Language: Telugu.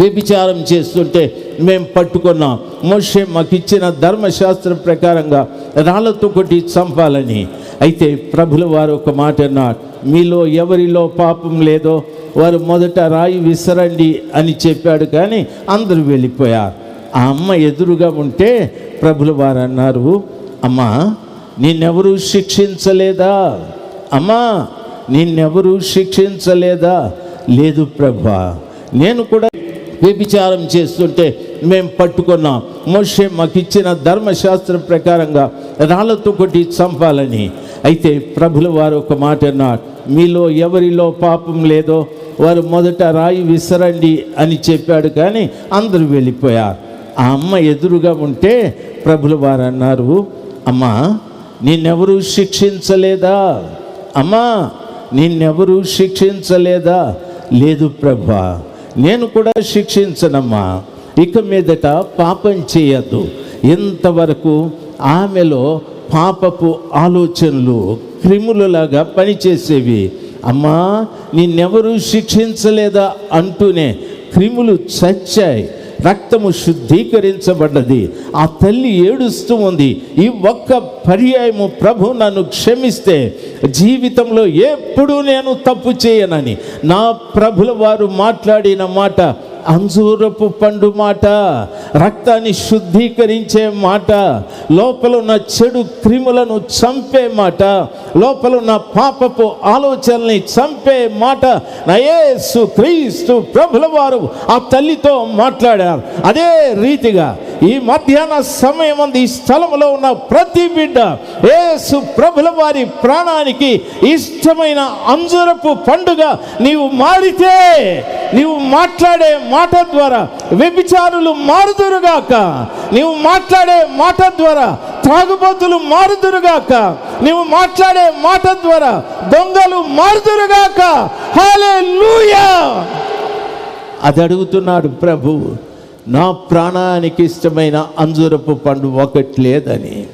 వ్యభిచారం చేస్తుంటే మేము పట్టుకున్నాం. మోషే మాకు ఇచ్చిన ధర్మశాస్త్రం ప్రకారంగా రాళ్ళతో కొట్టి చంపాలని. అయితే ప్రభుల వారు ఒక మాట అన్నారు మీలో ఎవరిలో పాపం లేదో వారు మొదట రాయి విసరండి అని చెప్పాడు కానీ అందరూ వెళ్ళిపోయారు. ఆ అమ్మ ఎదురుగా ఉంటే ప్రభుల వారు అన్నారు అమ్మా నిన్నెవరూ శిక్షించలేదా? అమ్మా నిన్నెవరూ శిక్షించలేదా? లేదు ప్రభా నేను కూడా వ్యభిచారం చేస్తుంటే మేము పట్టుకున్నాం. మోషే మాకు ఇచ్చిన ధర్మశాస్త్రం ప్రకారంగా రాళ్ళతో కొట్టి చంపాలని. అయితే ప్రభుల వారు ఒక మాట అన్నారు మీలో ఎవరిలో పాపం లేదో వారు మొదట రాయి విసరండి అని చెప్పాడు కానీ అందరూ వెళ్ళిపోయారు. ఆ అమ్మ ఎదురుగా ఉంటే ప్రభుల వారు అన్నారు అమ్మా నిన్నెవరూ శిక్షించలేదా? అమ్మా నిన్నెవరూ శిక్షించలేదా? లేదు ప్రభా నేను కూడా శిక్షించనమ్మా. ఇక మీదట పాపం చేయద్దు. ఎంతవరకు ఆమెలో పాపపు ఆలోచనలు క్రిములలాగా పనిచేసేవి. అమ్మా నిన్నెవరూ శిక్షించలేదా అంటూనే క్రిములు చచ్చాయి. రక్తము శుద్ధీకరించబడ్డది. ఆ తల్లి ఏడుస్తూ ఉంది ఈ ఒక్క పర్యాయము ప్రభు నన్ను క్షమిస్తే జీవితంలో ఎప్పుడూ నేను తప్పు చేయనని. నా ప్రభుల వారు మాట్లాడిన మాట అంజూరపు పండు మాట రక్తాన్ని శుద్ధీకరించే మాట లోపల ఉన్న చెడు క్రిములను చంపే మాట లోపల ఉన్న పాపపు ఆలోచనల్ని చంపే మాట. నయేసు క్రీస్తు ప్రభుల వారు ఆ తల్లితో మాట్లాడారు. అదే రీతిగా ఈ మధ్యాహ్న సమయం అందు ఈ స్థలంలో ఉన్న ప్రతి బిడ్డ ఏసు ప్రభుల వారి ప్రాణానికి ఇష్టమైన అంజురపు పండుగ నీవు మారితే నీవు మాట్లాడే మాట ద్వారా వ్యభిచారులు మారుదురుగాక నీవు మాట్లాడే మాట ద్వారా త్రాగుబోతులు మారుదురుగాక నీవు మాట్లాడే మాట ద్వారా దొంగలు మారుదురుగాక హాలే అది అడుగుతున్నాడు ప్రభు. నా ప్రాణానికి ఇష్టమైన అంజూరపు పండు ఒకటి లేదని.